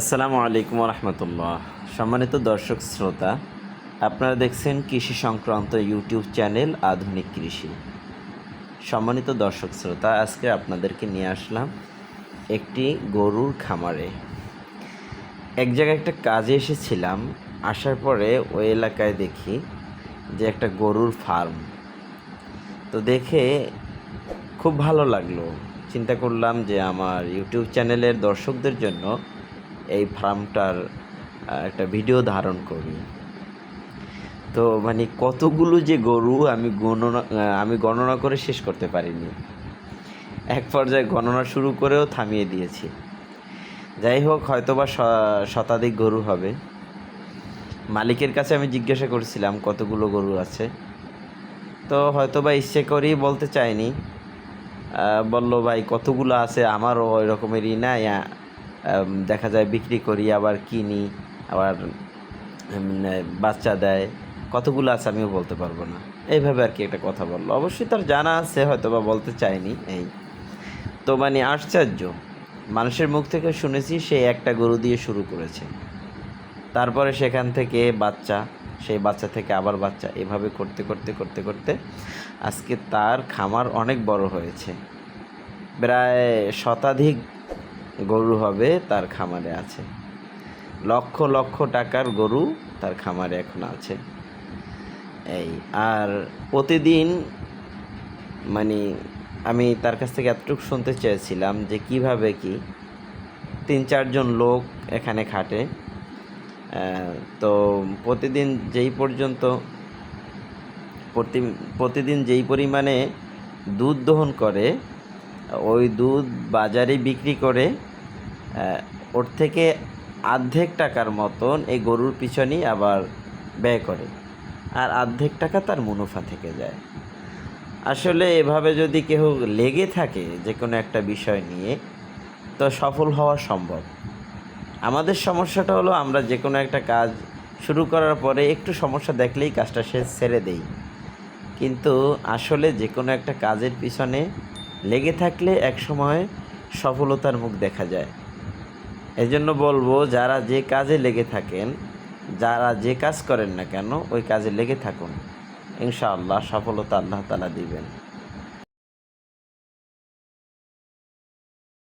আসসালামু আলাইকুম রহমতুল্লাহ সম্মানিত দর্শক শ্রোতা, আপনারা দেখছেন কৃষি সংক্রান্ত ইউটিউব চ্যানেল আধুনিক কৃষি। সম্মানিত দর্শক শ্রোতা, আজকে আপনাদেরকে নিয়ে আসলাম একটি গরুর খামারে। এক জায়গায় একটা কাজে এসেছিলাম, আসার পরে ওই এলাকায় দেখি যে একটা গরুর ফার্ম। তো দেখে খুব ভালো লাগল। চিন্তা করলাম যে আমার ইউটিউব চ্যানেলের দর্শকদের জন্য এই ফার্মটার একটা ভিডিও ধারণ করি। তো মানে কতগুলো যে গরু আমি গণনা আমি গণনা করে শেষ করতে পারিনি। এক পর্যায়ে গণনা শুরু করেও থামিয়ে দিয়েছি। যাই হোক হয়তোবা শতাধিক গরু হবে। মালিকের কাছে আমি জিজ্ঞাসা করেছিলাম কতগুলো গরু আছে? তো হয়তোবা ইচ্ছে করেই বলতে চাইনি। বলল ভাই কতগুলো আছে? আমারও ওই রকমেরই না আম, দেখা যায় বিক্রি করি, আবার কিনি, আবার বাচ্চা দেয়। কতগুলো আছে আমিও বলতে পারব না। এইভাবে আর কি একটা কথা বলল। অবশ্যই তার জানা আছে হয়তো বা বলতে চায়নি এই। তো মানে আশ্চর্য। মানুষের মুখ থেকে শুনেছি সে একটা গরু দিয়ে শুরু করেছে। তারপরে সেখান থেকে বাচ্চা, সেই বাচ্চা থেকে আবার বাচ্চা। এভাবে করতে করতে করতে করতে আজকে তার খামার অনেক বড় হয়েছে। প্রায় শতাধিক গরু হবে, তার খামারে আছে। লক্ষ লক্ষ টাকার গরু তার খামারে এখন আছে। এই, আর প্রতিদিন মানে আমি তার কাছ থেকে এতটুকু শুনতে চেয়েছিলাম যে কীভাবে কি তিন চারজন লোক এখানে খাটে। তো প্রতিদিন যেই পর্যন্ত, প্রতি, প্রতিদিন যেই পরিমাণে দুধ দহন করে ওই দুধ বাজারে বিক্রি করে ওর থেকে আর্ধেক টাকার মতন এই গরুর পিছনেই আবার ব্যয় করে। আর আর্ধেক টাকা তার মুনাফা থেকে যায়। আসলে এভাবে যদি কেউ লেগে থাকে যে কোনো একটা বিষয় নিয়ে, তো সফল হওয়া সম্ভব। আমাদের সমস্যাটা হলো আমরা যে কোনো একটা কাজ শুরু করার পরে একটু সমস্যা দেখলেই কাজটা সে ছেড়ে দেই। কিন্তু আসলে যে কোনো একটা কাজের পিছনে লেগে থাকলে এক সময় সফলতার মুখ দেখা যায়। এজন্য বলব, যারা যে কাজে লেগে থাকেন, যারা যে কাজ করেন না কেন, ওই কাজে লেগে থাকুন। ইনশাআল্লাহ সফলতা আল্লাহ তালা দিবেন।